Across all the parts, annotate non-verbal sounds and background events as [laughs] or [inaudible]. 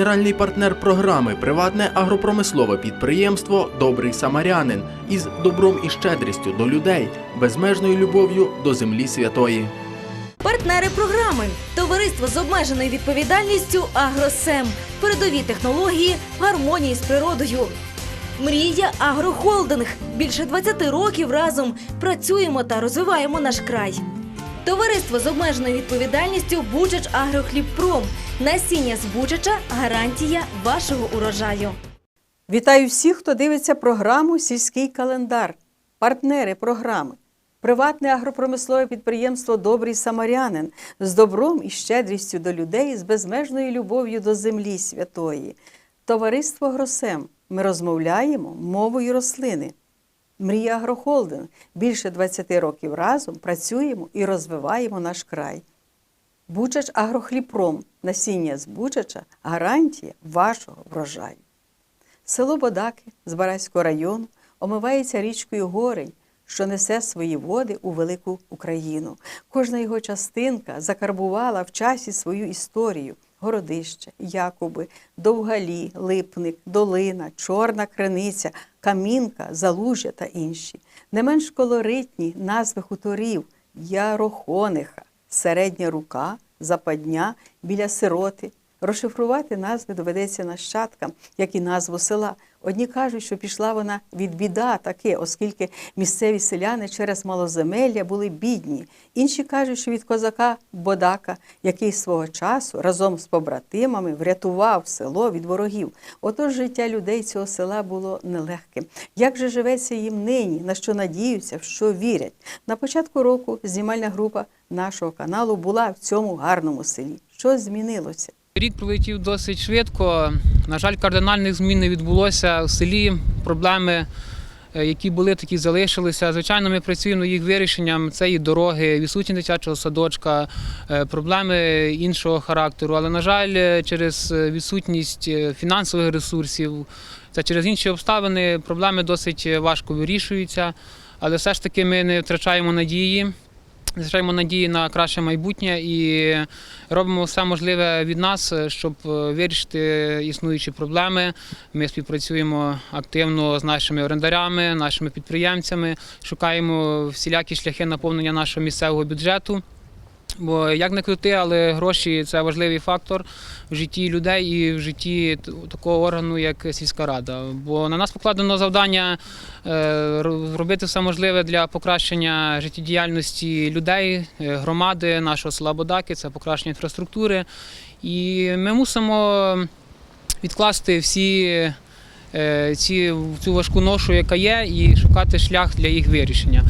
генеральний партнер програми приватне агропромислове підприємство Добрий Самарянин із добром і щедрістю до людей, безмежною любов'ю до землі святої. Партнери програми Товариство з обмеженою відповідальністю Агросем. Передові технології гармонії з природою. Мрія Агрохолдинг. Більше 20 років разом працюємо та розвиваємо наш край. Товариство з обмеженою відповідальністю Бучач Агрохлібпром. Насіння з гарантія вашого урожаю. Вітаю всіх, хто дивиться програму Сільський календар, партнери програми. Приватне агропромислове підприємство Добрий Самарянин з добром і щедрістю до людей, з безмежною любов'ю до землі святої. Товариство Гросем. Ми розмовляємо мовою рослини. Мрія Агрохолдинг. Більше 20 років разом працюємо і розвиваємо наш край. Бучач Агрохліпром. Насіння з Бучача гарантія вашого врожаю. Село Бодаки з Бараського району омивається річкою Горень, що несе свої води у велику Україну. Кожна його частинка закарбувала в часі свою історію. Городище, Якуби, Довгалі, Липник, Долина, Чорна Криниця, Камінка, Залужя та інші. Не менш колоритні назви хуторів Ярохониха, Середня Рука, Западня, біля сироти. Розшифрувати назви доведеться нащадкам, як і назву села. Одні кажуть, що пішла вона від біда таки, оскільки місцеві селяни через малоземелля були бідні. Інші кажуть, що від козака Бодака, який свого часу разом з побратимами врятував село від ворогів. Отож життя людей цього села було нелегким. Як же живеться їм нині, на що надіються, в що вірять? На початку року знімальна група нашого каналу була в цьому гарному селі. Що змінилося? Рік пролетів досить швидко. На жаль, кардинальних змін не відбулося в селі. Проблеми, е, які були, такі залишилися. Звичайно, ми працюємо їх вирішенням. Це і дороги, відсутність дитячого садочка, е, проблеми іншого характеру. Але, на жаль, е, через відсутність фінансових ресурсів та через інші обставини проблеми досить важко вирішуються. Але все ж таки ми не втрачаємо надії. Звичайно, надії на краще майбутнє і робимо все можливе від нас, щоб е, вирішити існуючі проблеми. Ми співпрацюємо активно з нашими орендарями, нашими підприємцями, шукаємо всілякі шляхи наповнення нашого місцевого бюджету. Бо як не крути, але гроші це важливий фактор в житті людей і в житті такого органу, як сільська рада. Бо на нас покладено завдання е, робити все можливе для покращення життєдіяльності людей, е, громади нашого села Бодаки, це покращення інфраструктури. І ми мусимо відкласти всі е, ці, цю важку ношу, яка є, і шукати шлях для їх вирішення.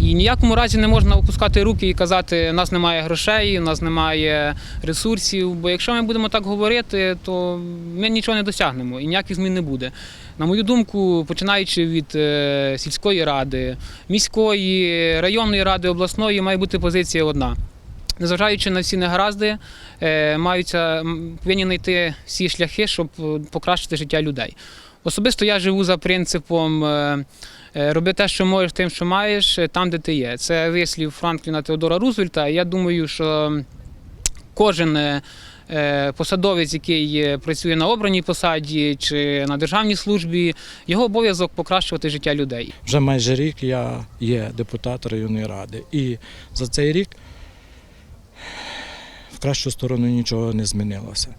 І ніякому разі не можна опускати руки і казати, у нас немає грошей, у нас немає ресурсів. Бо якщо ми будемо так говорити, то ми нічого не досягнемо і ніяких змін не буде. На мою думку, починаючи від е, сільської ради, міської, районної ради, обласної, має бути позиція одна. Незважаючи на всі негаразди, е, маються повинні знайти всі шляхи, щоб е, покращити життя людей. Особисто я живу за принципом е, е, роби те, що можеш, тим, що маєш, е, там, де ти є. Це вислів Франкліна Теодора Рузвельта. Я думаю, що кожен посадовець, який працює на обраній посаді чи на державній службі, його обов'язок покращувати життя людей. Вже майже рік я є депутат районної ради. І за цей рік в кращу сторону нічого не змінилося.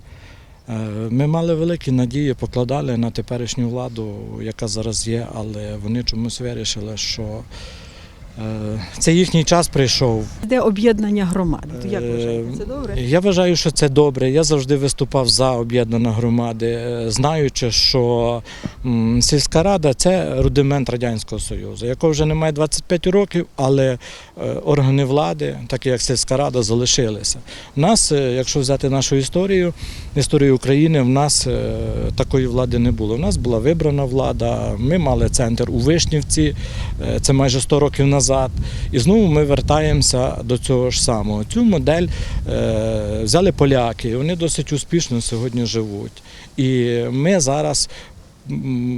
Е, Ми мали великі надії, покладали на теперішню владу, яка зараз є, але вони чомусь вирішили, що це їхній час прийшов. Де об'єднання громади? То як Е, вважаєте, це добре? Я вважаю, що це добре. Я завжди виступав за об'єднані громади, е, знаючи, що сільська рада це рудимент Радянського Союзу, якого вже немає 25 років, але е, органи влади, такі як сільська рада, залишилися. У нас, е, якщо взяти нашу історію, історію України, в нас е, такої влади не було. У нас була вибрана влада, ми мали центр у Вишнівці, е, це майже 100 років назад. І знову ми вертаємося до цього ж самого. Цю модель е, взяли поляки, вони досить успішно сьогодні живуть. І ми зараз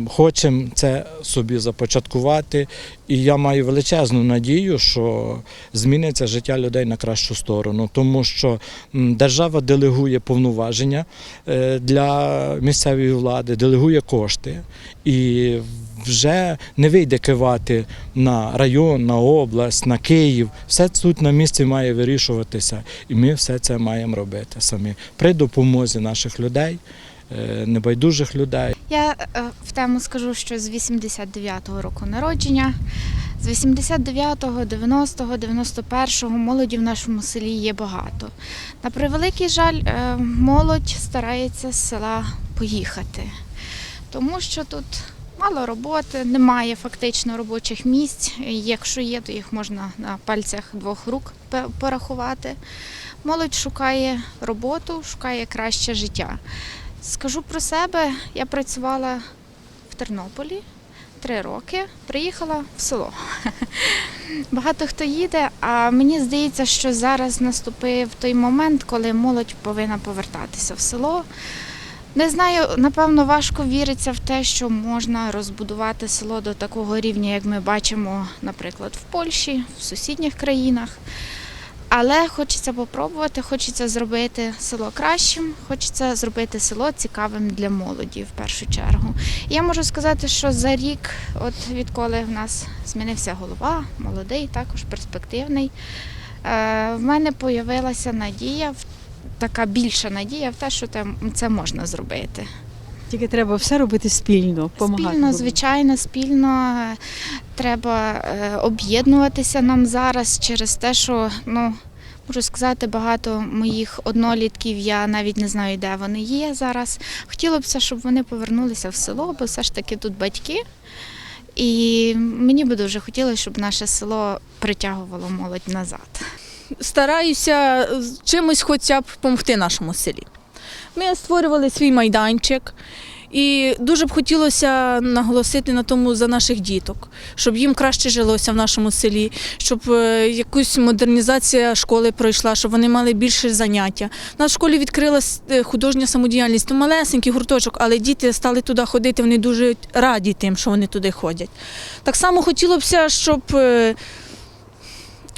хочемо це собі започаткувати. І я маю величезну надію, що зміниться життя людей на кращу сторону, тому що держава делегує повноваження е, для місцевої влади, делегує кошти. І вже не вийде кивати на район, на область, на Київ. Все тут на місці має вирішуватися, і ми все це маємо робити самі при допомозі наших людей, небайдужих людей. Я е, в тему скажу, що з 89-го року народження, з 89-го, 90-го, 91-го молоді в нашому селі є багато. На превеликий жаль, е, молодь старається з села поїхати, тому що тут мало роботи, немає фактично робочих місць. Якщо є, то їх можна на пальцях двох рук порахувати. Молодь шукає роботу, шукає краще життя. Скажу про себе, я працювала в Тернополі три роки, приїхала в село. [laughs] Багато хто їде, а мені здається, що зараз наступив той момент, коли молодь повинна повертатися в село. Не знаю, напевно, важко віриться в те, що можна розбудувати село до такого рівня, як ми бачимо, наприклад, в Польщі, в сусідніх країнах. Але хочеться попробувати, хочеться зробити село кращим, хочеться зробити село цікавим для молоді в першу чергу. Я можу сказати, що за рік, от відколи в нас змінився голова, молодий, також перспективний, е, в мене появилася надія, така більша надія в те, що це можна зробити. Тільки треба все робити спільно, допомагати. Спільно, звичайно, спільно треба е, об'єднуватися нам зараз через те, що ну. Можу сказати, багато моїх однолітків, я навіть не знаю, де вони є зараз. Хотілося б, щоб вони повернулися в село, бо все ж таки тут батьки. І мені би дуже хотілося, щоб наше село притягувало молодь назад. стараюся чимось хоча б допомогти нашому селі. Ми створювали свій майданчик, і дуже б хотілося наголосити на тому за наших діток, щоб їм краще жилося в нашому селі, щоб е, якусь модернізація школи пройшла, щоб вони мали більше заняття. У нас в школі відкрилась е, художня самодіяльність, то малесенький гурточок, але діти стали туди ходити, вони дуже раді тим, що вони туди ходять. Так само хотілося б, щоб.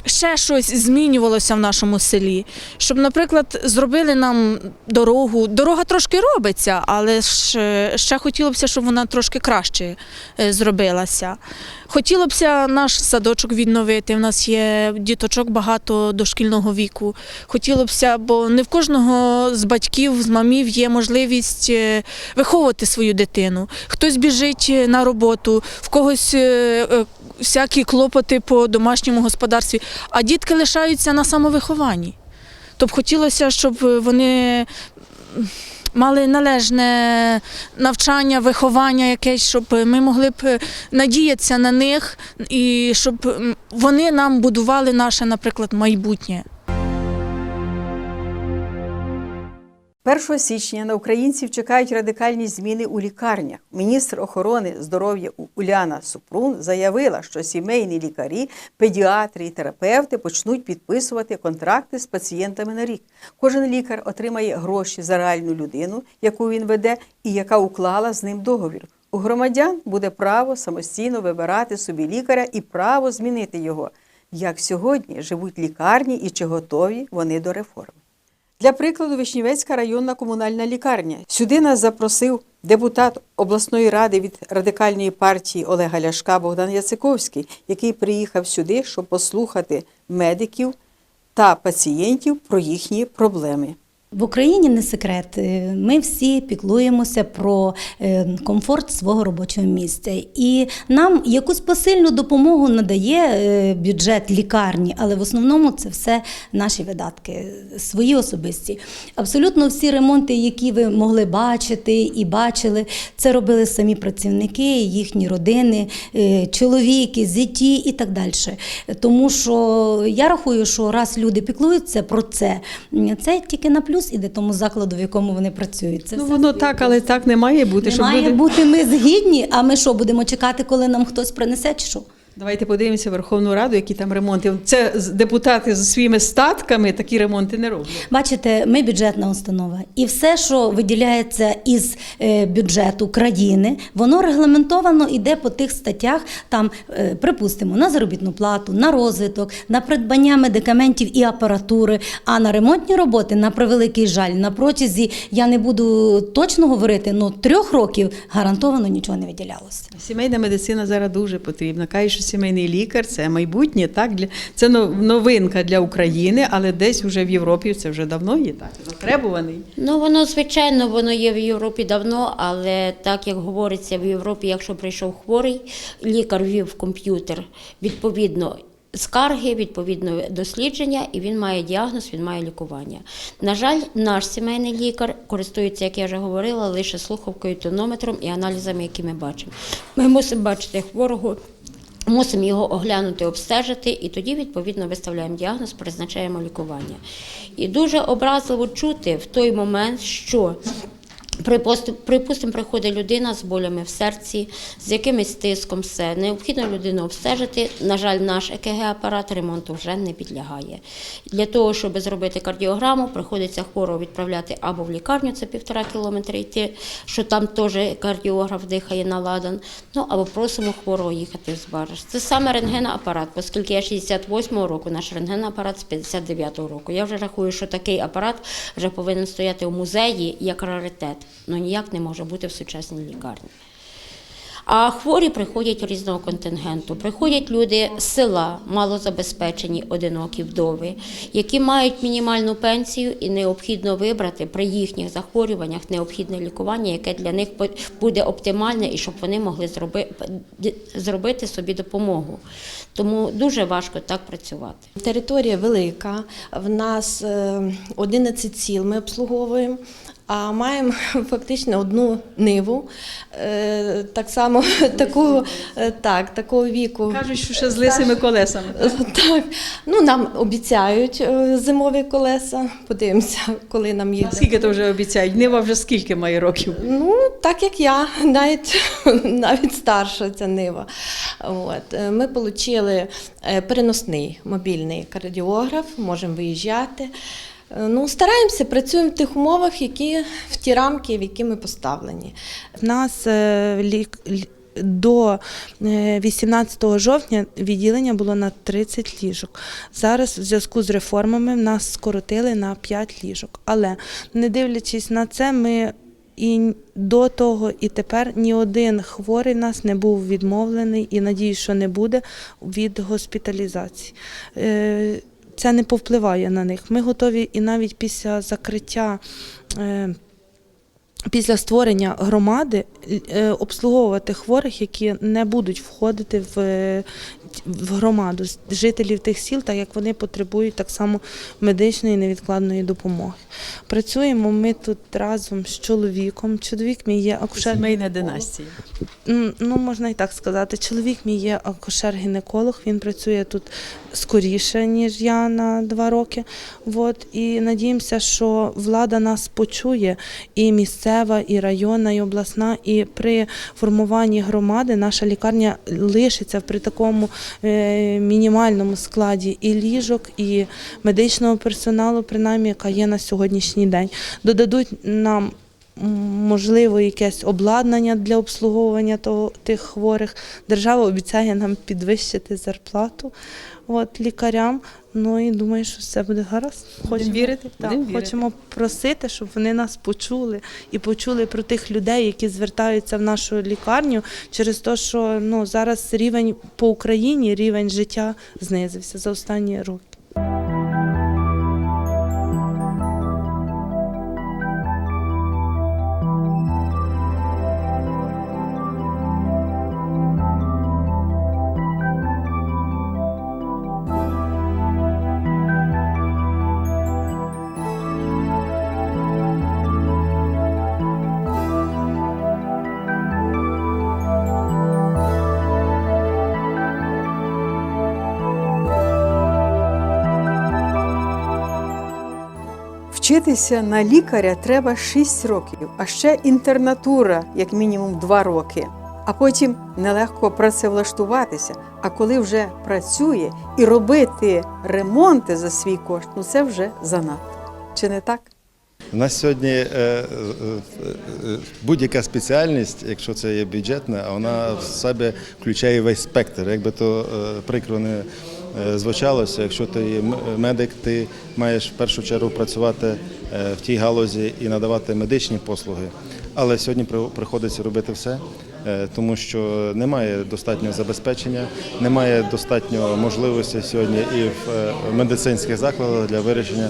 Ще щось змінювалося в нашому селі. Щоб, наприклад, зробили нам дорогу. Дорога трошки робиться, але ж ще хотілося б, щоб вона трошки краще е, зробилася. Хотілося б наш садочок відновити. У нас є діточок багато дошкільного віку. Хотілося б, бо не в кожного з батьків, з мамів є можливість е, виховувати свою дитину. Хтось біжить на роботу, в когось е, всякі клопоти по домашньому господарстві, а дітки лишаються на самовихованні. Тобто хотілося, щоб вони мали належне навчання, виховання якесь, щоб ми могли б надіятися на них і щоб вони нам будували наше, наприклад, майбутнє. 1 січня на українців чекають радикальні зміни у лікарнях. Міністр охорони здоров'я Уляна Супрун заявила, що сімейні лікарі, педіатри і терапевти почнуть підписувати контракти з пацієнтами на рік. Кожен лікар отримає гроші за реальну людину, яку він веде, і яка уклала з ним договір. У громадян буде право самостійно вибирати собі лікаря і право змінити його. Як сьогодні живуть лікарні і чи готові вони до реформи? Для прикладу, Вишнівецька районна комунальна лікарня. Сюди нас запросив депутат обласної ради від радикальної партії Олега Ляшка Богдан Яциковський, який приїхав сюди, щоб послухати медиків та пацієнтів про їхні проблеми. В Україні не секрет. е, Ми всі піклуємося про е, комфорт свого робочого місця. І нам якусь посильну допомогу надає е, бюджет лікарні, але в основному це все наші видатки, свої особисті. Абсолютно всі ремонти, які ви могли бачити і бачили, це робили самі працівники, їхні родини, чоловіки, зяті і так далі. Тому що я рахую, що раз люди піклуються про це, це тільки на плюс іде тому закладу, в якому вони працюють. Це Ну воно спільно. так, але так не має бути. не щоб має люди... бути ми згідні, а ми що, будемо чекати, коли нам хтось принесе чи що? Давайте подивимося Верховну Раду, які там ремонти. Це депутати зі своїми статками такі ремонти не роблять. Бачите, ми бюджетна установа, і все, що виділяється із е, бюджету країни, воно регламентовано іде по тих статтях, там, е, припустимо, на заробітну плату, на розвиток, на придбання медикаментів і апаратури. А на ремонтні роботи, на превеликий жаль, на протязі я не буду точно говорити, ну трьох років гарантовано нічого не виділялося. Сімейна медицина зараз дуже потрібна. Каже, що сімейний лікар це майбутнє, так для це нов- новинка для України, але десь вже в Європі це вже давно є так. Затребуваний. Ну, воно, звичайно, воно є в Європі давно, але так як говориться в Європі, якщо прийшов хворий, лікар ввів комп'ютер відповідно. Скарги, відповідно дослідження, і він має діагноз, він має лікування. На жаль, наш сімейний лікар користується, як я вже говорила, лише слухавкою, тонометром і аналізами, які ми бачимо. Ми мусимо бачити хворого, мусимо його оглянути, обстежити, і тоді, відповідно, виставляємо діагноз, призначаємо лікування. І дуже образливо чути в той момент, що Припустимо, приходить людина з болями в серці, з якимось тиском, все. Необхідно людину обстежити. На жаль, наш ЕКГ-апарат ремонту вже не підлягає. Для того, щоб зробити кардіограму, приходиться хворого відправляти або в лікарню, це півтора кілометри йти, що там теж кардіограф дихає на ладан, ну або просимо хворого їхати в Збараж. Це саме рентген-апарат, оскільки я 68-го року, наш рентген-апарат з 59-го року. Я вже рахую, що такий апарат вже повинен стояти у музеї як раритет, але ніяк не може бути в сучасній лікарні. А хворі приходять різного контингенту. Приходять люди з села, малозабезпечені, одинокі вдови, які мають мінімальну пенсію і необхідно вибрати при їхніх захворюваннях необхідне лікування, яке для них буде оптимальне і щоб вони могли зроби- зробити собі допомогу. Тому дуже важко так працювати. Територія велика, в нас е, 11 сіл ми обслуговуємо, а маємо [laughs] фактично одну ниву, е, так само [laughs] таку, е, так, такого віку. Кажуть, що ще з лисими колесами. [laughs] Так, ну нам обіцяють е, зимові колеса. Подивимося, коли нам їх. Скільки то вже обіцяють? Нива вже скільки має років? Ну, так як я, навіть, навіть старша ця нива. От. Ми отримали переносний мобільний кардіограф, можемо виїжджати. Е, Ну, стараємося, працюємо в тих умовах, які в ті рамки, в які ми поставлені. В нас е, до е, 18 жовтня відділення було на 30 ліжок. Зараз, в зв'язку з реформами, нас скоротили на 5 ліжок. Але не дивлячись на це, ми і до того, і тепер ні один хворий нас не був відмовлений, і надію, що не буде від госпіталізації. Це не повпливає на них. Ми готові і навіть після закриття. е, після створення громади е, обслуговувати хворих, які не будуть входити в, е, в громаду жителів тих сіл, так як вони потребують так само медичної невідкладної допомоги. Працюємо ми тут разом з чоловіком. Чоловік мій є акушер. Сімейна династія. Ну, можна і так сказати. Чоловік мій є акушер-гінеколог, він працює тут скоріше, ніж я на два роки. От, і надіємося, що влада нас почує, і місцева, і районна, і обласна. І при формуванні громади наша лікарня лишиться при такому е, мінімальному складі і ліжок, і медичного персоналу, принаймні, яка є на сьогоднішній день. Додадуть нам можливо, якесь обладнання для обслуговування того, тих хворих. Держава обіцяє нам підвищити зарплату от, лікарям. Ну і думаю, що все буде гаразд. Будемо вірити? Так, вірити. хочемо просити, щоб вони нас почули і почули про тих людей, які звертаються в нашу лікарню через те, що ну, зараз рівень по Україні, рівень життя знизився за останні роки. Вчитися на лікаря треба 6 років, а ще інтернатура, як мінімум 2 роки. а потім нелегко працевлаштуватися. А коли вже працює і робити ремонти за свій кошт, ну це вже занадто. Чи не так? У нас сьогодні е, е, е, будь-яка спеціальність, якщо це є бюджетна, вона в себе включає весь спектр. Якби то прикро не звучалося, якщо ти медик, ти маєш в першу чергу працювати е, в тій галузі і надавати медичні послуги. Але сьогодні приходиться робити все. е, Тому що немає достатнього забезпечення, немає достатньо можливостей сьогодні і в е, медицинських закладах для вирішення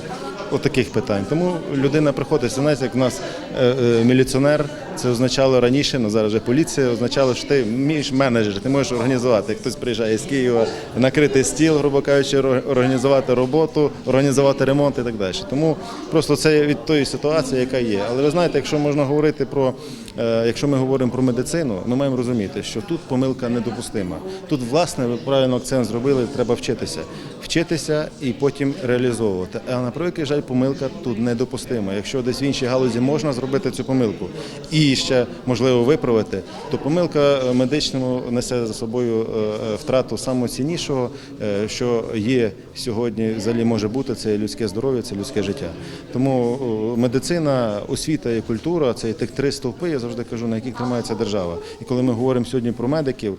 отаких питань. Тому людина приходить, знаєте, як в нас е, е, міліціонер, це означало раніше, ну зараз вже поліція, означало, що ти вмієш менеджер, ти можеш організувати. Хтось приїжджає з Києва, накрити стіл, грубо кажучи, організувати роботу, організувати ремонт і так далі. Тому просто це від тої ситуації, яка є. Але ви знаєте, якщо можна говорити про, е, якщо ми говоримо про медицину, ми маємо розуміти, що тут помилка недопустима. Тут, власне, ви правильно акцент зробили, треба вчитися. Вчитися і потім реалізовувати. А на превеликий жаль, помилка тут недопустима. Якщо десь в іншій галузі можна зробити цю помилку і ще можливо виправити, то помилка е, медичному несе за собою е, е, втрату самого ціннішого, е, що є сьогодні, взагалі може бути, це людське здоров'я, це людське життя. Тому медицина, освіта і культура це тих три стовпи, я завжди кажу, на яких тримається держава. І коли ми говоримо сьогодні про медиків,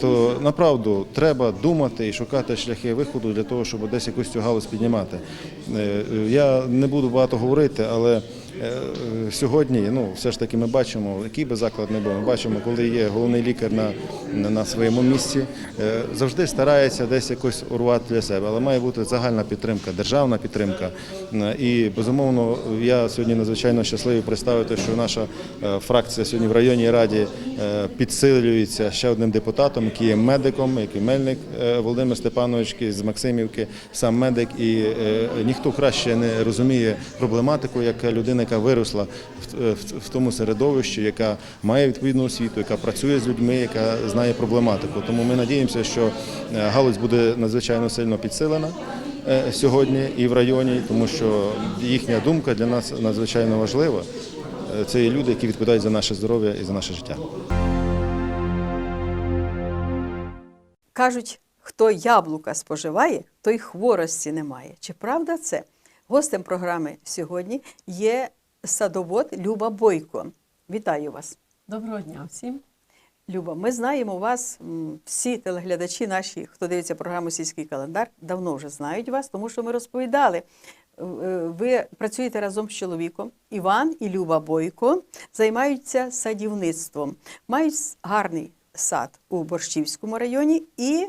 то направду треба думати і шукати шляхи виходу для того, щоб десь якусь цю галузь піднімати. Я не буду багато говорити, але сьогодні, ну все ж таки, ми бачимо, який би заклад не був. Ми бачимо, коли є головний лікар на, на, своєму місці, е, завжди старається десь якось урвати для себе, але має бути загальна підтримка, державна підтримка. Е, І безумовно, я сьогодні надзвичайно щасливий представити, що наша е, фракція сьогодні в районній раді е, підсилюється ще одним депутатом, який є медиком, який мельник е, Володимир Степанович з Максимівки, сам медик, і е, ніхто краще не розуміє проблематику, як людина, яка виросла в, в, тому середовищі, яка має відповідну освіту, яка працює з людьми, яка знає проблематику. Тому ми надіємося, що е, галузь буде надзвичайно сильно підсилена е, сьогодні і в районі, тому що їхня думка для нас надзвичайно важлива. Е, Це є люди, які відповідають за наше здоров'я і за наше життя. Кажуть, хто яблука споживає, той хворості не має. Чи правда це? Гостем програми сьогодні є садовод Люба Бойко. Вітаю вас. Доброго дня всім. Люба, ми знаємо вас, всі телеглядачі наші, хто дивиться програму Сільський календар, давно вже знають вас, тому що ми розповідали. Е, Ви працюєте разом з чоловіком. Іван і Люба Бойко займаються садівництвом. Мають гарний сад у Борщівському районі і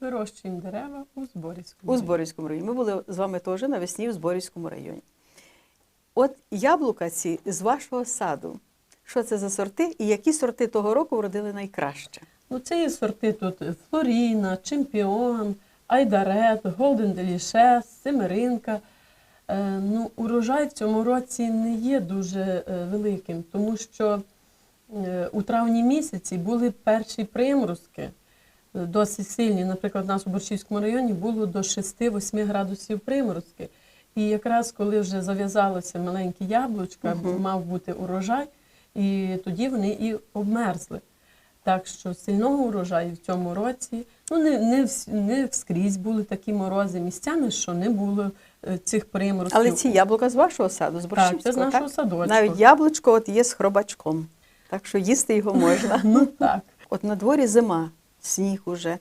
Вирощуємо дерева у Зборівському. у Зборівському районі. Ми були з вами теж навесні в Зборівському районі. От яблука ці з вашого саду. Що це за сорти і які сорти того року вродили найкраще? Ну, це є сорти тут Флоріна, Чемпіон, Айдарет, Голден Делішес, Семеринка. Е, ну, урожай в цьому році не є дуже е, великим, тому що е, у травні місяці були перші приморозки, е, досить сильні. Наприклад, у нас у Борщівському районі було до 6-8 градусів приморозки. І якраз коли вже зав'язалося маленькі яблучка, мав бути урожай, і тоді вони і обмерзли. Так що сильного урожаю в цьому році, ну не, не, не вскрізь були такі морози місцями, що не було е, цих приморозків. Але ці яблука з вашого саду, з Так, це з нашого садочку. Навіть яблучко от є з хробачком, так що їсти його можна. [laughs] Ну так. От на дворі зима, сніг уже,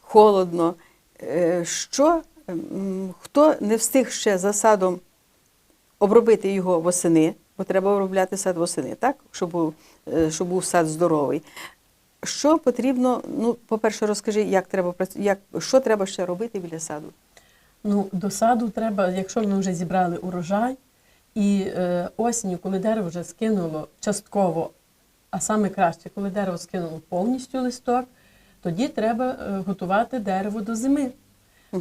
холодно. Е, Що, хто не встиг ще за садом обробити його восени, бо треба обробляти сад восени, так? Щоб був, е, щоб був сад здоровий. Що потрібно, ну, по-перше, розкажи, як треба, як, що треба ще робити біля саду? Ну, до саду треба, якщо ми вже зібрали урожай, і е, осінню, коли дерево вже скинуло частково, а саме краще, коли дерево скинуло повністю листок, тоді треба е, готувати дерево до зими.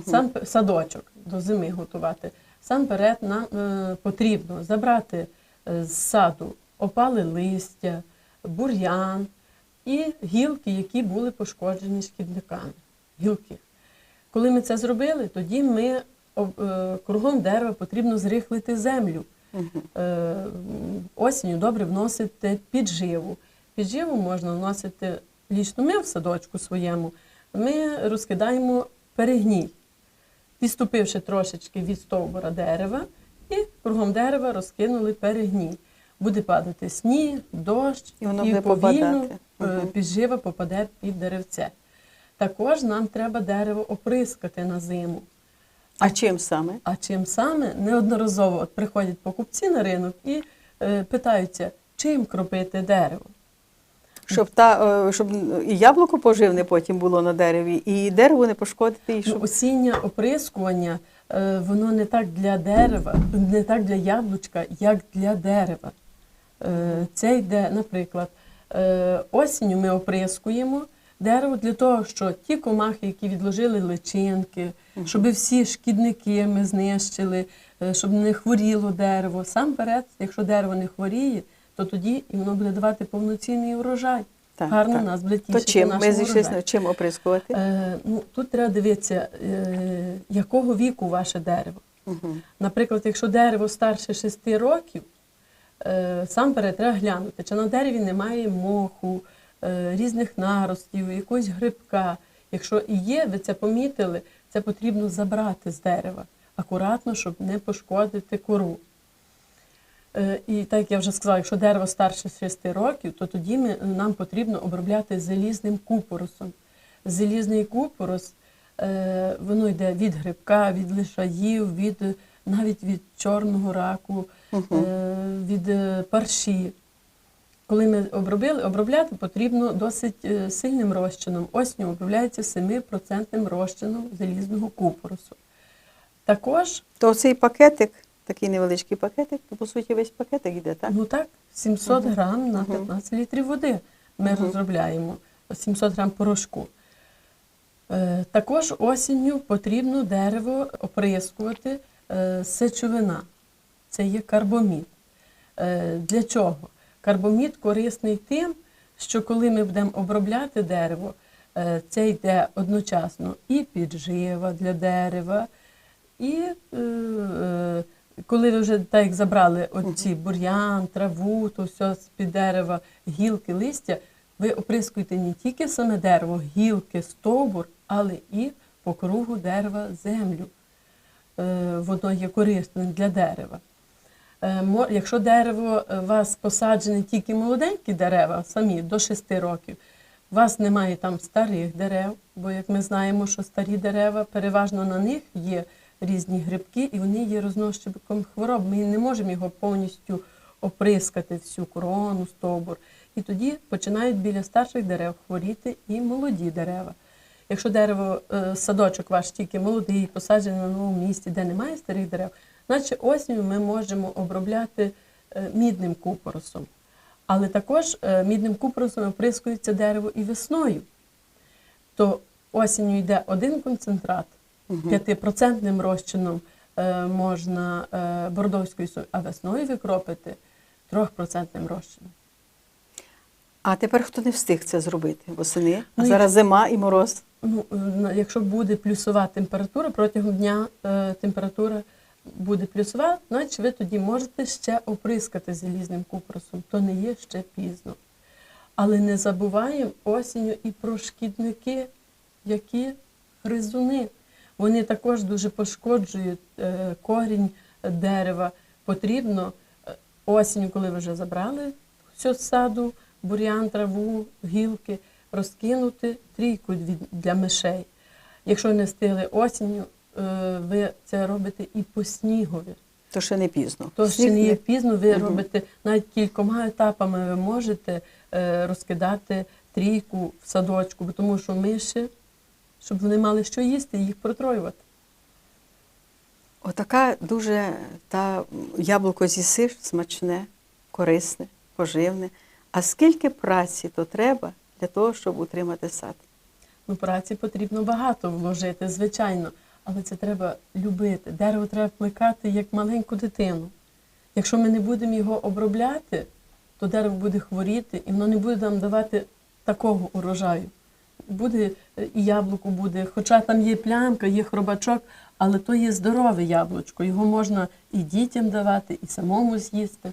Сам садочок до зими готувати. Сам перед нам е, потрібно забрати е, з саду опале листя, бур'ян і гілки, які були пошкоджені шкідниками. Гілки. Коли ми це зробили, тоді ми е, кругом дерева потрібно зрихлити землю. Осінню добре вносити підживу. Підживу можна вносити лічно ми в садочку своєму. Ми розкидаємо перегній, відступивши трошечки від стовбура дерева, і кругом дерева розкинули перегній. Буде падати сніг, дощ, І воно і буде повільно попадати. е, піджива попаде під деревце. Також нам треба дерево оприскати на зиму. А чим саме? А чим саме неодноразово от приходять покупці на ринок і е, питаються, чим кропити дерево. Щоб та е, щоб і яблуко поживне потім було на дереві, і дерево не пошкодити, і Ну, осіннє оприскування е, воно не так для дерева, не так для яблучка, як для дерева. Е, Це йде, наприклад, осінню ми оприскуємо дерево для того, що ті комахи, які відложили личинки, щоб всі шкідники ми знищили, щоб не хворіло дерево. Сам перед, якщо дерево не хворіє, то тоді і воно буде давати повноцінний урожай. Так, Гарно так. нас буде то чим ми зійшлися чим оприскувати? Е, ну, тут треба дивитися, е, якого віку ваше дерево. Мгм. Наприклад, якщо дерево старше 6 років, е, сам перед треба глянути, чи на дереві немає моху, е, різних наростів, якогось грибка. Якщо і є, ви це помітили, це потрібно забрати з дерева акуратно, щоб не пошкодити кору. Е, І так як я вже сказала, якщо дерево старше 6 років, то тоді ми, нам потрібно обробляти залізним купоросом. Залізний купорос, е, воно йде від грибка, від лишаїв, від, е, навіть від чорного раку, е, від е, парші. Коли ми обробили, обробляти потрібно досить е, сильним розчином. Осінню обробляється 7% розчином залізного купоросу. Також То цей пакетик, такий невеличкий пакетик, то по суті весь пакетик йде, так? Ну так, 700 Мгм. грам на Мгм. 15 літрів води ми Мгм. розробляємо 700 грам порошку. Е, Також осінню потрібно дерево оприскувати е, сечовина. Це є карбомід. Е, Для чого? Карбомід корисний тим, що коли ми будемо обробляти дерево, е, це йде одночасно і піджива для дерева, і е, е, коли ви вже так як забрали оці бур'ян, траву, то все з-під дерева, гілки, листя, ви оприскуєте не тільки саме дерево, гілки, стовбур, але і по кругу дерева землю. Е, Воно є корисним для дерева. Е, Якщо дерево е, у вас посаджені тільки молоденькі дерева, самі до 6 років, у вас немає там старих дерев, бо як ми знаємо, що старі дерева, переважно на них є різні грибки, і вони є рознощиком хвороб. Ми не можемо його повністю оприскати всю корону, стовбур. І тоді починають біля старших дерев хворіти і молоді дерева. Якщо дерево, е, садочок ваш тільки молодий, посаджений на новому місці, де немає старих дерев, значить осінню ми можемо обробляти е, мідним купоросом. Але також е, мідним купоросом оприскується дерево і весною. То осінню йде один концентрат, 5% розчином е, можна е, бордовською солі, а весною викропити 3% розчином. А тепер хто не встиг це зробити восени? А Ну, зараз зима і мороз. Ну, е, якщо буде плюсова температура, протягом дня е, температура буде плюсова, значить ви тоді можете ще оприскати залізним купоросом. То не є ще пізно. Але не забуваємо осінню і про шкідники, які гризуни. Вони також дуже пошкоджують е, корінь дерева. Потрібно е, осінню, коли ви вже забрали все з саду, бур'ян, траву, гілки, розкинути трійку для мишей. Якщо не встигли осінню, е, ви це робите і по снігові. То ще не пізно. То ще не є пізно, ви Мгм. робите навіть кількома етапами ви можете розкидати трійку в садочку, тому що миші, щоб вони мали що їсти, і їх протроювати. Отака дуже та яблуко з'їсиш смачне, корисне, поживне. А скільки праці то треба для того, щоб утримати сад? Ну, праці потрібно багато вложити, звичайно, але це треба любити. Дерево треба плекати як маленьку дитину. Якщо ми не будемо його обробляти, то дерево буде хворіти і воно не буде нам давати такого урожаю. Буде е, і яблуко буде, хоча там є плямка, є хробачок, але то є здорове яблучко. Його можна і дітям давати, і самому з'їсти.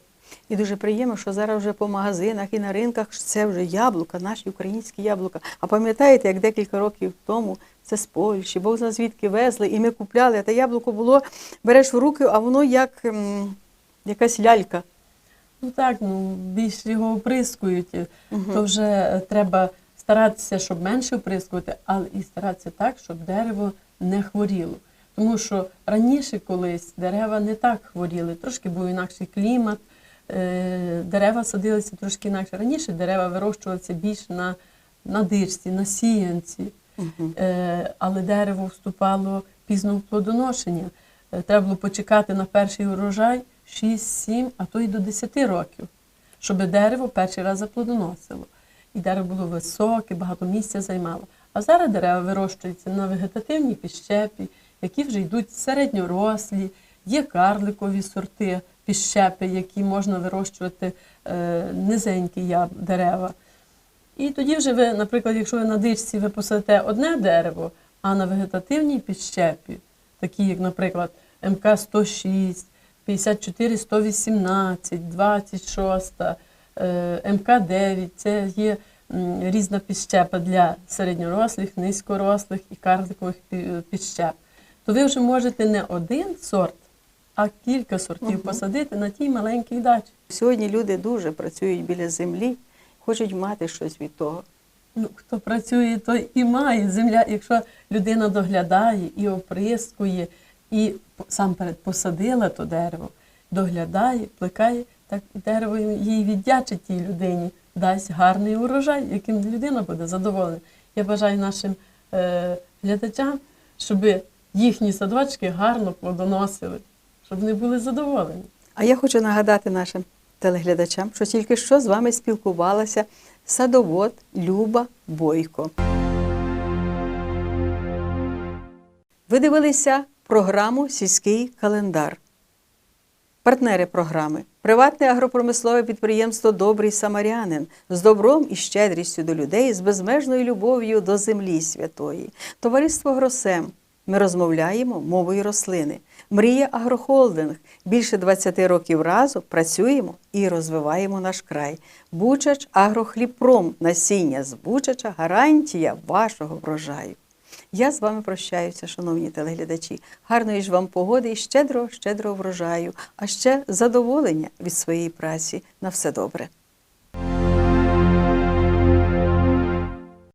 І дуже приємно, що зараз вже по магазинах і на ринках це вже яблука, наші українські яблука. А пам'ятаєте, як декілька років тому це з Польщі, Бог зна звідки везли, і ми купляли, а те яблуко було, береш в руки, а воно як м, якась лялька. Ну так, ну більш його оприскують, то вже е, треба старатися, щоб менше оприскувати, але і старатися так, щоб дерево не хворіло. Тому що раніше колись дерева не так хворіли, трошки був інакший клімат, е, дерева садилися трошки інакше. Раніше дерева вирощувалися більш на, на дичці, на сіянці, е, але дерево вступало пізно в плодоношення. Е, Треба було почекати на перший урожай 6-7, а то й до 10 років, щоб дерево перший раз заплодоносило. І дерево було високе, багато місця займало. А зараз дерева вирощуються на вегетативній піщепі, які вже йдуть середньорослі, є карликові сорти піщепи, які можна вирощувати е, низенькі дерева. І тоді вже ви, наприклад, якщо ви на дичці ви посадите одне дерево, а на вегетативній підщепі, такі як, наприклад, МК-106, 54, 118, 26, е, МК-9, це є різна підщепа для середньорослих, низькорослих і карликових підщеп. То ви вже можете не один сорт, а кілька сортів посадити на тій маленькій дачі. Сьогодні люди дуже працюють біля землі, хочуть мати щось від того. Ну, хто працює, той і має. Земля, якщо людина доглядає і оприскує, і сам перед посадила то дерево, доглядає, плекає, так дерево їй віддячить тій людині, дасть гарний урожай, яким людина буде задоволена. Я бажаю нашим е, глядачам, щоб їхні садочки гарно плодоносили, щоб вони були задоволені. А я хочу нагадати нашим телеглядачам, що тільки що з вами спілкувалася садовод Люба Бойко. Ви дивилися програму Сільський календар. Партнери програми приватне агропромислове підприємство Добрий Самарянин з добром і щедрістю до людей, з безмежною любов'ю до землі святої. Товариство Гросем. Ми розмовляємо мовою рослини. Мрія Агрохолдинг. Більше 20 років разу працюємо і розвиваємо наш край. Бучач Агрохлібпром. Насіння з Бучача гарантія вашого врожаю. Я з вами прощаюся, шановні телеглядачі. Гарної ж вам погоди і щедро, щедрого врожаю, а ще задоволення від своєї праці. На все добре.